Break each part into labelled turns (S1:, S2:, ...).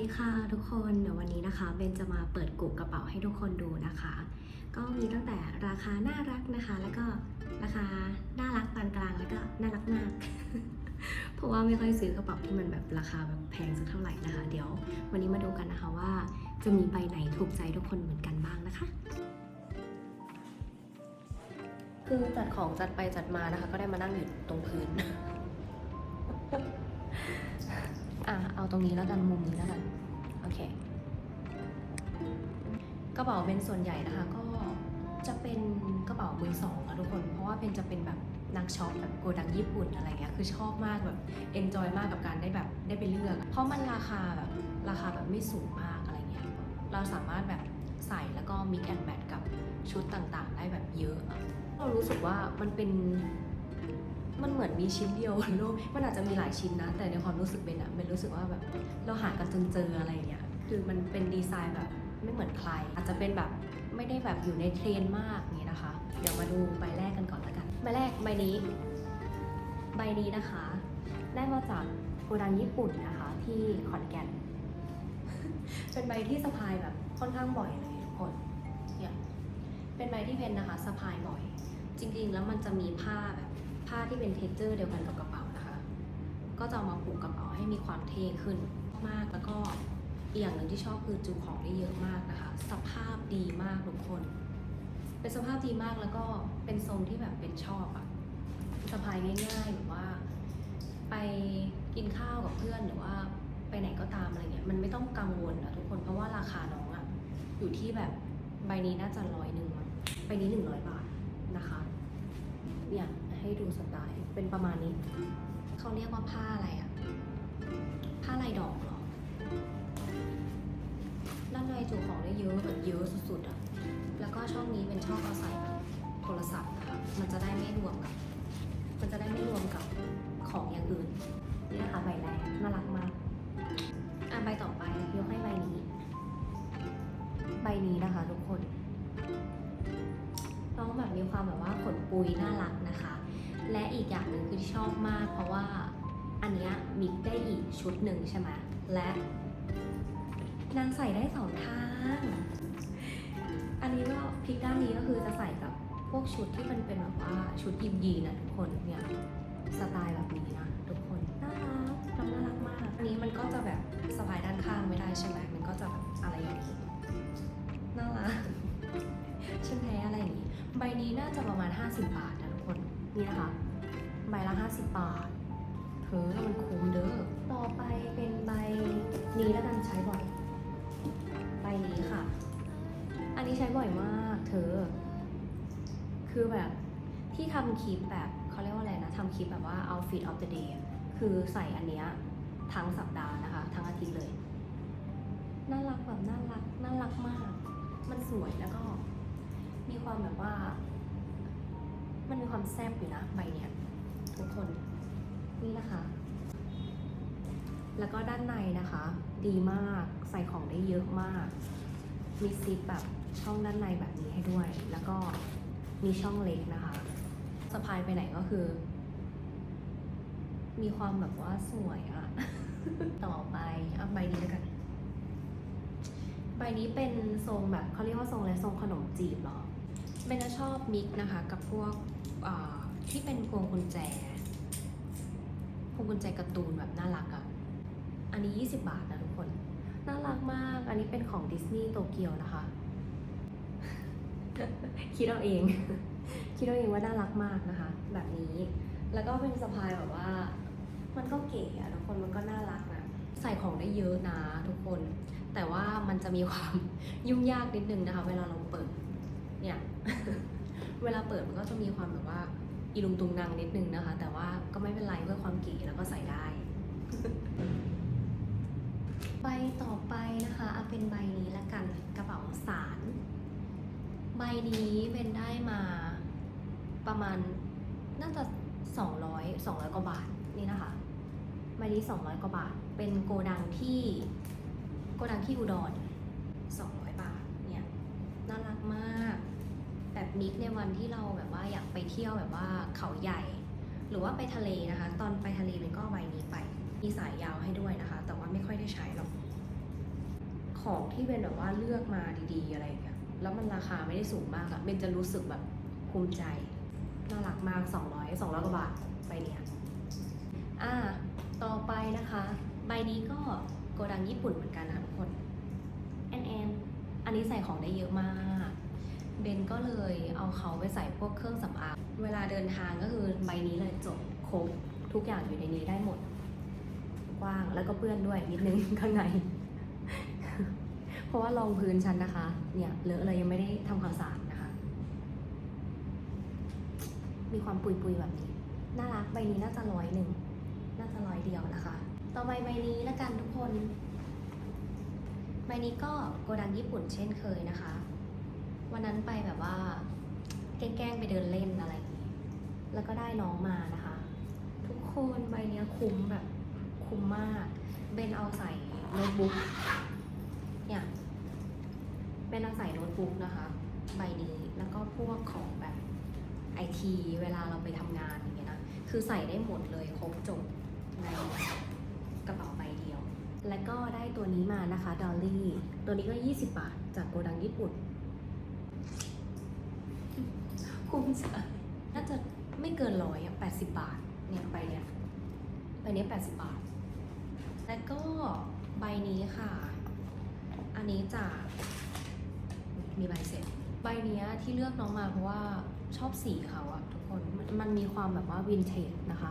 S1: ดีค่ะทุกคนเดี๋ยววันนี้นะคะเบนจะมาเปิดกุกระเป๋าให้ทุกคนดูนะคะ ก็มีตั้งแต่ราคาน่ารักนะคะ แล้วก็ราคาน่ารักปานกลางแล้วก็น่ารักมาก เพราะว่าไม่ค่อยซื้อกระเป๋าที่มันแบบราคาแบบแพงสักเท่าไหร่นะคะ เดี๋ยว วันนี้มาดูกันนะคะว่าจะมีใบไหนถูกใจทุกคนเหมือนกันบ้างนะคะ คือจัดของจัดไปจัดมานะคะ ก็ได้มานั่งอยู่ตรงพื้น ตรงนี้แล้วกันมุมนี้แล้วกันโอเคกระเป๋าเป็นส่วนใหญ่นะคะก็จะเป็นกระเป๋ามือสองอะทุกคน เพราะว่าเป็นจะเป็นแบบนักช็อปแบบโกดังญี่ปุ่นอะไรเงี้ยคือชอบมากแบบเอนจอยมากกับการได้แบบได้ไปเลือก เพราะมันราคาแบบราคาแบบไม่สูงมากอะไรเงี้ยเราสามารถแบบใส่แล้วก็มิกแอนแมทกับชุดต่างๆ ได้แบบเยอะ เรารู้สึกว่ามันเป็น มันเหมือนมีชิ้นเดียวบนโลก มันอาจจะมีหลายชิ้นนะ แต่ในความรู้สึกเบนอะเบนรู้สึกว่าแบบเราหากันจนเจออะไรเงี้ย คือมันเป็นดีไซน์แบบไม่เหมือนใคร อาจจะเป็นแบบไม่ได้แบบอยู่ในเทรนมากอย่างนี้นะคะ เดี๋ยวมาดูใบแรกกันก่อนละกัน ใบแรกใบนี้ ใบนี้นะคะ ได้มาจากโกดังญี่ปุ่นนะคะ ที่ขอนแก่น เป็นใบที่สะพายแบบค่อนข้างบ่อยเลยทุกคนเนี่ยเป็นใบที่เพนนะคะสะพายบ่อย จริงๆ แล้วมันจะมีผ้าแบบ ผ้าที่เป็นเทคเจอร์เดียวกันกับกระเป๋านะคะ ก็จะเอามาผูกกระเป๋าให้มีความเท่ขึ้นมากแล้วก็อีกอย่างหนึ่งที่ชอบคือจุของได้เยอะมากนะคะ สภาพดีมากทุกคน เป็นสภาพดีมากแล้วก็เป็นทรงที่แบบเป็นชอบอะสะพายง่ายๆหรือว่า ไปกินข้าวกับเพื่อนหรือว่าไปไหนก็ตามอะไรเงี้ยมันไม่ต้องกังวลอะทุกคนเพราะว่าราคาน้องอะอยู่ที่แบบใบนี้น่าจะร้อยหนึ่งมั้งใบนี้หนึ่งร้อยบาทนะคะเนี่ย ให้ดูสไตล์ เป็นประมาณนี้ เขาเรียกว่าผ้าอะไรอะผ้าลายดอกเหรอด้านในจุของได้เยอะแบบเยอะสุดๆอะแล้วก็ช่องนี้เป็นช่องเอาใส่โทรศัพท์นะคะมันจะได้ไม่รวมกับ มันจะได้ไม่รวมกับของอย่างอื่นนี่นะคะใบแรกน่ารักมากอะใบต่อไปยกให้ใบนี้ ใบนี้นะคะทุกคนน้องแบบมีความแบบว่าขนปุยน่ารักนะคะ และอีกอย่างหนึ่งคือชอบมาก เพราะว่าอันเนี้ยมิกได้อีกชุดหนึ่งใช่ไหมและนางใส่ได้สองทาง อันนี้ก็พลิกด้านนี้ก็คือจะใส่กับพวกชุดที่มันเป็นแบบว่าชุดยิมยีนนะทุกคนเนี่ยสไตล์แบบนี้นะทุกคนน่ารักทำน่ารักมาก อันนี้มันก็จะแบบสะพายด้านข้างไม่ได้ใช่ไหมมันก็จะแบบอะไรอย่างนี้น่ารักฉันแพ้อะไรอย่างนี้ ใบนี้น่าจะประมาณ 50 บาท นี่นะคะใบละ 50 บาทเธอมันคุ้มเด้อ ต่อไปเป็นใบนี้แล้วกันใช้บ่อย ใบนี้ค่ะ อันนี้ใช้บ่อยมากเธอ คือแบบที่ทำคลิปแบบเขาเรียกว่าอะไรนะทำคลิปแบบว่า outfit of the day อคือใส่อันเนี้ยทั้งสัปดาห์นะคะ ทั้งอาทิตย์เลย น่ารักแบบน่ารัก น่ารักมาก มันสวยแล้วก็ มีความแบบว่า มันมีความแซ่บอยู่นะใบเนี้ยทุกคนนี่นะคะ แล้วก็ด้านในนะคะ ดีมากใส่ของได้เยอะมาก มีซิปแบบช่องด้านในแบบนี้ให้ด้วย แล้วก็มีช่องเล็กนะคะสะพายไปไหนก็คือ มีความแบบว่าสวยอะต่อไปเอาใบนี้แล้วกัน ใบนี้เป็นทรงแบบเขาเรียกว่าทรงอะไรทรงขนมจีบหรอ เบนชอบมิกนะคะกับพวกที่เป็นพวงกุญแจ พวงกุญแจการ์ตูนแบบน่ารักอะ่ะ อันนี้ 20 บาทนะทุกคน น่ารักมาก อันนี้เป็นของดิสนีย์โตเกียวนะคะ คิดเอาเอง คิดเอาเองว่าน่ารักมากนะคะ แบบนี้ แล้วก็เป็นสะพายแบบว่า มันก็เก๋อะทุกคน มันก็น่ารักนะ ใส่ของได้เยอะนะทุกคน แต่ว่ามันจะมีความยุ่งยากนิดนึงนะคะ เวลาเราเปิด เนี่ย เวลาเปิดมันก็จะมีความแบบว่าอีลุงตุงนางนิดนึงนะคะ แต่ว่าก็ไม่เป็นไรเพื่อความเก๋แล้วก็ใส่ได้ ใบต่อไปนะคะเอาเป็นใบนี้ละกันกระเป๋าสาร ใบนี้เป็นได้มาประมาณน่าจะ 200 200 กว่าบาทนี่นะคะใบนี้200 กว่าบาท เป็นโกดังที่โกดังที่อุดร 200 บาท เนี่ย น่ารักมาก แบบ มิกในวันที่เราแบบว่าอยากไปเที่ยวแบบว่าเขาใหญ่ หรือว่าไปทะเลนะคะ ตอนไปทะเลมันก็เอาใบนี้ไป มีสายยาวให้ด้วยนะคะ แต่ว่าไม่ค่อยได้ใช้หรอกของที่เป็นแบบว่าเลือกมาดีๆอะไรอย่างเงี้ยแล้วมันราคาไม่ได้สูงมากอะเบนจะรู้สึกแบบภูมิใจน่ารักมาก 200 200กว่าบาทใบเนี้ยอ่าต่อไปนะคะ ใบนี้ก็โกดังญี่ปุ่นเหมือนกันค่ะทุกคนแอนแอนอันนี้ใส่ของได้เยอะมาก เบนก็เลยเอาเขาไปใส่พวกเครื่องสำอาง เวลาเดินทางก็คือใบนี้เลยจบครบทุกอย่างอยู่ในนี้ได้หมด กว้างแล้วก็เปื้อนด้วยนิดนึงข้างใน เพราะว่ารองพื้นชั้นนะคะ เนี่ยเลอะเลยยังไม่ได้ทำความสะอาดนะคะ มีความปุยๆแบบนี้ น่ารักใบนี้น่าจะร้อยหนึ่ง น่าจะร้อยเดียวนะคะ ต่อไปใบนี้ละกันทุกคน ใบนี้ก็โกดังญี่ปุ่นเช่นเคยนะคะ วันนั้นไปแบบว่า แกล้งไปเดินเล่นอะไรอย่างนี้แล้วก็ได้น้องมานะคะ ทุกคนใบเนี้ยคุ้มแบบคุ้มมาก เบนเอาใส่โน้ตบุ๊กเนี่ยเบนเอาใส่โน้ตบุ๊กนะคะ ใบนี้แล้วก็พวกของแบบไอทีเวลาเราไปทำงานอย่างเงี้ยนะ คือใส่ได้หมดเลยครบจบในกระเป๋าใบเดียว แล้วก็ได้ตัวนี้มานะคะดอลลี่ ตัวนี้ก็ 20 บาทจากโกดังญี่ปุ่น คุ้มจ้ะน่าจะไม่เกินร้อยอะแปดสิบบาท เนี่ยใบเนี้ยใบเนี้ยแปดสิบบาท แล้วก็ใบนี้ค่ะ อันนี้จากมีใบเสร็จ ใบเนี้ยที่เลือกน้องมาเพราะว่าชอบสีเขาอะทุกคนมันมันมีความแบบว่าวินเทจนะคะ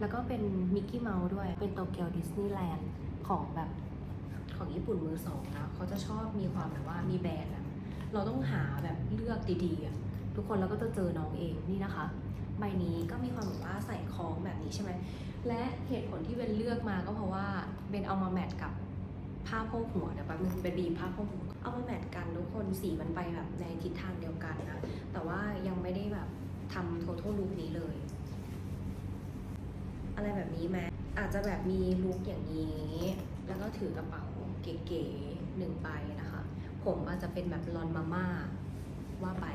S1: แล้วก็เป็นมิกกี้เมาส์ด้วย เป็นโตเกียวดิสนีย์แลนด์ของแบบของญี่ปุ่นมือสองนะเขาจะชอบมีความแบบว่ามีแบรนด์อะเราต้องหาแบบเลือกดีๆอะ ทุกคนเราก็จะเจอน้องเองนี่นะคะ ใบนี้ก็มีความแบบว่าใส่คล้องแบบนี้ใช่ไหมและเหตุผลที่เบนเลือกมาก็เพราะว่าเบนเอามาแมทกับผ้าโพกหัวเดี๋ยวแป๊บนึงเบนบีผ้าโพกหัวเอามาแมทกันทุกคนสีมันไปแบบในทิศทางเดียวกันนะ แต่ว่ายังไม่ได้แบบทำ total look นี้เลย อะไรแบบนี้ไหมอาจจะแบบมีลุคอย่างนี้ แล้วก็ถือกระเป๋าเก๋ๆหนึ่งใบนะคะ ผมอาจจะเป็นแบบลอนมาม่าว่าไป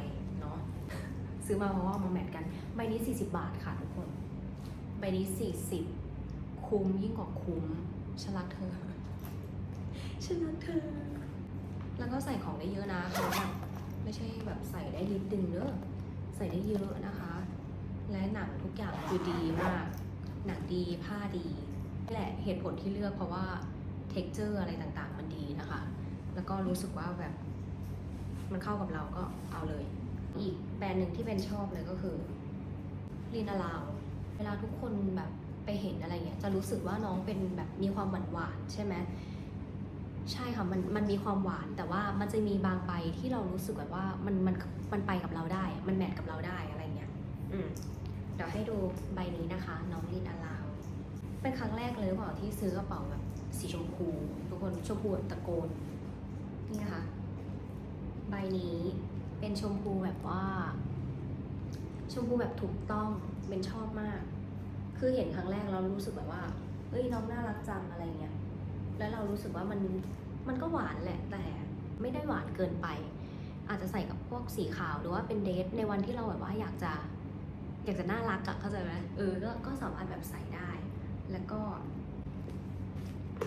S1: ซื้อมาเพราะว่าเอามาแมทกัน ใบนี้ 40 บาทค่ะทุกคน ใบนี้ 40 คุ้มยิ่งกว่าคุ้มฉันรักเธอฉันรักเธอ แล้วก็ใส่ของได้เยอะนะเขาแบบไม่ใช่แบบใส่ได้นิดนึงเนอะใส่ได้เยอะนะคะ และหนังทุกอย่างคือดีมาก หนังดีผ้าดีนี่แหละเหตุผลที่เลือกเพราะว่า t e x t อร์อะไรต่างๆ มันดีนะคะ แล้วก็รู้สึกว่าแบบมันเข้ากับเราก็เอาเลยอีก แบรนด์หนึ่งที่เป็นชอบเลยก็คือลีนาลาวเวลาทุกคนแบบไปเห็นอะไรเงี้ยจะรู้สึกว่าน้องเป็นแบบมีความหวานหวานใช่ไหมใช่ค่ะมันมันมีความหวานแต่ว่ามันจะมีบางใบที่เรารู้สึกแบบว่ามันมันมันไปกับเราได้ มันแมทกับเราได้อะไรเงี้ยอืมเดี๋ยวให้ดูใบนี้นะคะ น้องลินาลาวเป็นครั้งแรกเลยหรือเปล่าที่ซื้อกระเป๋าแบบสีชมพู ทุกคนชมพูตะโกนนี่นะคะ ใบนี้ เป็นชมพูแบบว่า ชมพูแบบถูกต้องเป็นชอบมาก คือเห็นครั้งแรกเรารู้สึกแบบว่าเอ้ยน้องน่ารักจังอะไรเงี้ยแล้วเรารู้สึกว่ามันมันก็หวานแหละแต่ไม่ได้หวานเกินไป อาจจะใส่กับพวกสีขาวหรือว่าเป็นเดทในวันที่เราแบบว่าอยากจะ อยากจะน่ารักอะเข้าใจไหมเออก็ก็สามารถแบบใส่ได้ แล้วก็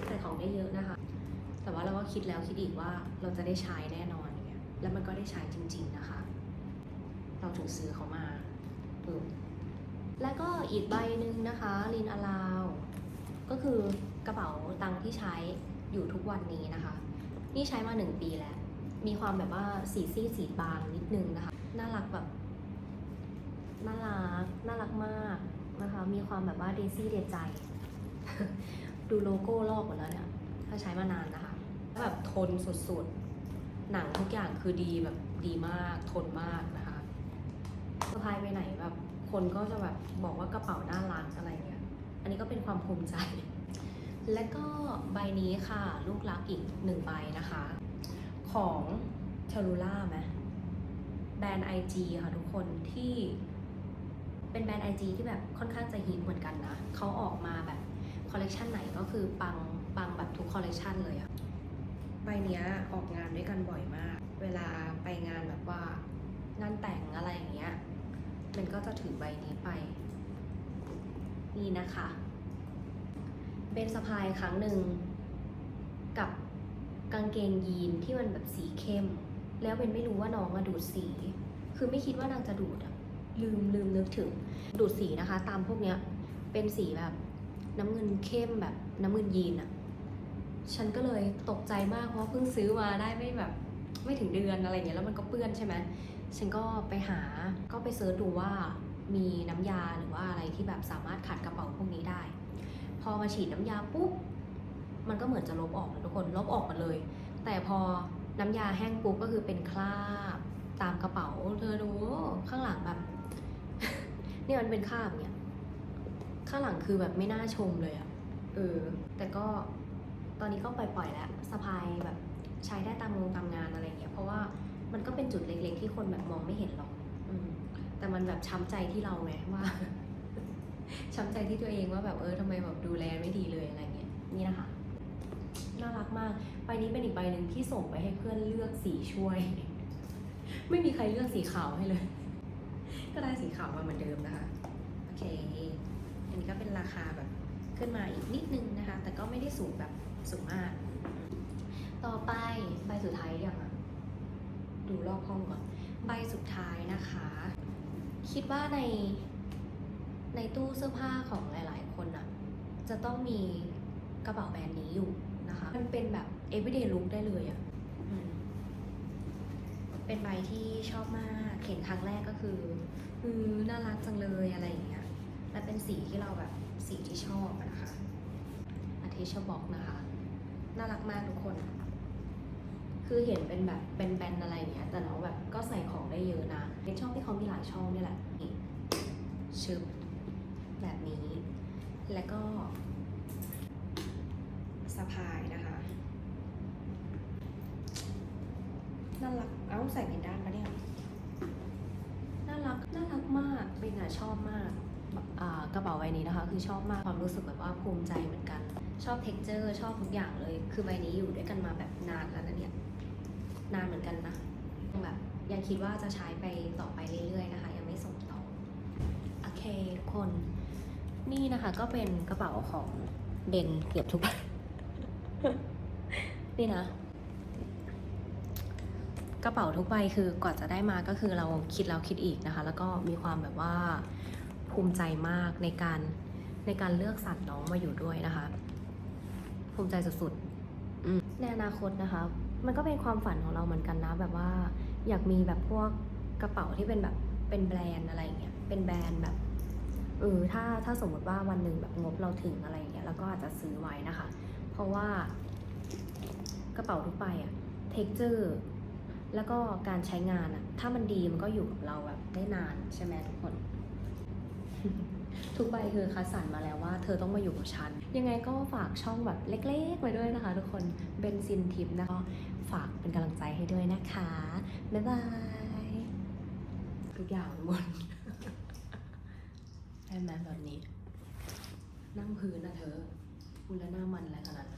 S1: ใส่ของได้เยอะนะคะ แต่ว่าเราก็คิดแล้วคิดอีกว่าเราจะได้ใช้แน่นอน แล้วมันก็ได้ใช้จริง ๆนะคะ เราถึงซื้อเขามาออแล้วก็อีกใบหนึ่งนะคะลินอลาว ก็คือกระเป๋าตังค์ที่ใช้อยู่ทุกวันนี้นะคะ นี่ใช้มาหนึ่งปีแล้ว มีความแบบว่าสีซีดสีบางนิดนึงนะคะ น่ารักแบบน่ารักน่ารักมากนะคะ มีความแบบว่าเดซี่เดใจ ดูโลโก้ลอกหมดแล้วเนี่ย ถ้าใช้มานานนะคะ แบบทนสุดๆ หนังทุกอย่างคือดีแบบดีมากทนมากนะคะสะพายไปไหนแบบคนก็จะแบบบอกว่ากระเป๋าน่ารักอะไรเงี้ย อันนี้ก็เป็นความภูมิใจ และก็ใบนี้ค่ะ ลูกรักอีกหนึ่งใบนะคะ ของเชลูล่าไหมแบรนด์ IG ค่ะทุกคนที่เป็นแบรนด์ IG ที่แบบค่อนข้างจะฮิตเหมือนกันนะ เขาออกมาแบบคอลเลกชันไหนก็คือปังปังแบบทุกคอลเลกชันเลยอะ ใบเนี้ยออกงานด้วยกันบ่อยมาก เวลาไปงานแบบว่างานแต่งอะไรอย่างเงี้ย มันก็จะถือใบนี้ไป นี่นะคะเป็นสะพายครั้งหนึ่งกับกางเกงยีนที่มันแบบสีเข้ม แล้วเป็นไม่รู้ว่าน้องอะดูดสี คือไม่คิดว่านางจะดูดอะลืมลืมนึกถึงดูดสีนะคะ ตามพวกเนี้ยเป็นสีแบบน้ำเงินเข้มแบบน้ำเงินยีนอะ ฉันก็เลยตกใจมากเพราะเพิ่งซื้อมาได้ไม่แบบไม่ถึงเดือนอะไรเงี้ยแล้วมันก็เปื้อนใช่ไหมฉันก็ไปหาก็ไปเซิร์ชดูว่ามีน้ำยาหรือว่าอะไรที่แบบสามารถขัดกระเป๋าพวกนี้ได้ พอมาฉีดน้ำยาปุ๊บมันก็เหมือนจะลบออกทุกคนลบออกหมดเลย แต่พอน้ำยาแห้งปุ๊บก็คือเป็นคราบตามกระเป๋าเธอดูข้างหลังแบบเนี่ยมันเป็นคราบเนี่ยข้างหลังคือแบบไม่น่าชมเลยอะเออแต่ก็ ตอนนี้ก็ปล่อยๆแล้วสะพายแบบใช้ได้ตามงงตามงานอะไรอย่างเงี้ยเพราะว่ามันก็เป็นจุดเล็กๆ ที่คนแบบมองไม่เห็นหรอกอแต่มันแบบช้ำใจที่เราไงว่า ช้ำใจที่ตัวเองว่าแบบเออทำไมแบบดูแลไม่ดีเลยอะไรเงี้ยนี่นะคะน่ารักมากใบนี้เป็นอีกใบหนึ่งที่ส่งไปให้เพื่อนเลือกสีช่วย ไม่มีใครเลือกสีขาวให้เลย ก็ได้สีขาวมาเหมือนเดิมนะคะโอเคอันนี้ก็เป็นราคาแบบขึ้นมาอีกนิดนึงนะคะ แต่ก็ไม่ได้สูงแบบ สูงมาก ต่อไปใบสุดท้ายยังอะดูรอบห้องก่อนใบสุดท้ายนะคะ คิดว่าในในตู้เสื้อผ้าของหลาย ๆ คนอะจะต้องมีกระเป๋าแบรนด์นี้อยู่นะคะ มันเป็นแบบ everyday look ได้เลยอะอเป็นใบที่ชอบมากเห็นครั้งแรกก็คืออือน่ารักจังเลยอะไรอย่างเงี้ยและเป็นสีที่เราแบบสีที่ชอบนะคะอาทิชบอกนะคะ น่ารักมากทุกคน คือเห็นเป็นแบบเป็นแบนอะไรเงี้ย แต่เราแบบก็ใส่ของได้เยอะนะ เป็นช่องที่เขามีหลายช่องนี่แหละนี่ชึบแบบนี้ แล้วก็สะพายนะคะ น่ารัก เอ้าใส่เป็นด้านปะเนี่ย น่ารัก น่ารักมากเป็นอะชอบมากกระเป๋าใบนี้นะคะ คือชอบมากความรู้สึกแบบว่าภูมิใจเหมือนกัน อบเท็กเจอร์ชอบทุกอย่างเลย คือใบนี้อยู่ด้วยกันมาแบบนานแล้วนะเนี่ย นานเหมือนกันนะ แบบยังคิดว่าจะใช้ไปต่อไปเรื่อยๆนะคะ ยังไม่ส่งต่อ โอเคทุกคน นี่นะคะก็เป็นกระเป๋าของเบนเกือบทุกใบ นี่นะ กระเป๋าทุกใบคือกว่าจะได้มาก็คือเราคิดแล้วคิดอีกนะคะ แล้วก็มีความแบบว่าภูมิใจมากในการในการเลือกสรรน้องมาอยู่ด้วยนะคะ ภูมิใจสุดๆอืมในอนาคตนะคะ มันก็เป็นความฝันของเราเหมือนกันนะ แบบว่าอยากมีแบบพวกกระเป๋าที่เป็นแบบเป็นแบรนด์อะไรอย่างเงี้ยเป็นแบรนด์แบบเออถ้าถ้าสมมติว่าวันหนึ่งแบบงบเราถึงอะไรอย่างเงี้ยเราก็อาจจะซื้อไว้นะคะ เพราะว่ากระเป๋าทุกใบอะเท็กเจอร์แล้วก็การใช้งานอะถ้ามันดีมันก็อยู่กับเราแบบได้นานใช่ไหมทุกคน ทุกใบคือคัดสรรมาแล้วว่าเธอต้องมาอยู่กับฉัน ยังไงก็ฝากช่องแบบเล็กๆไว้ด้วยนะคะทุกคนเบนซินทิปนะคะฝากเป็นกำลังใจให้ด้วยนะคะ บ๊ายบายทุกอย่างหมดได้ไหมแบบนี้ นั่งพื้นนะเธอคุณแล้วหน้ามันอะไรขนาดนั้น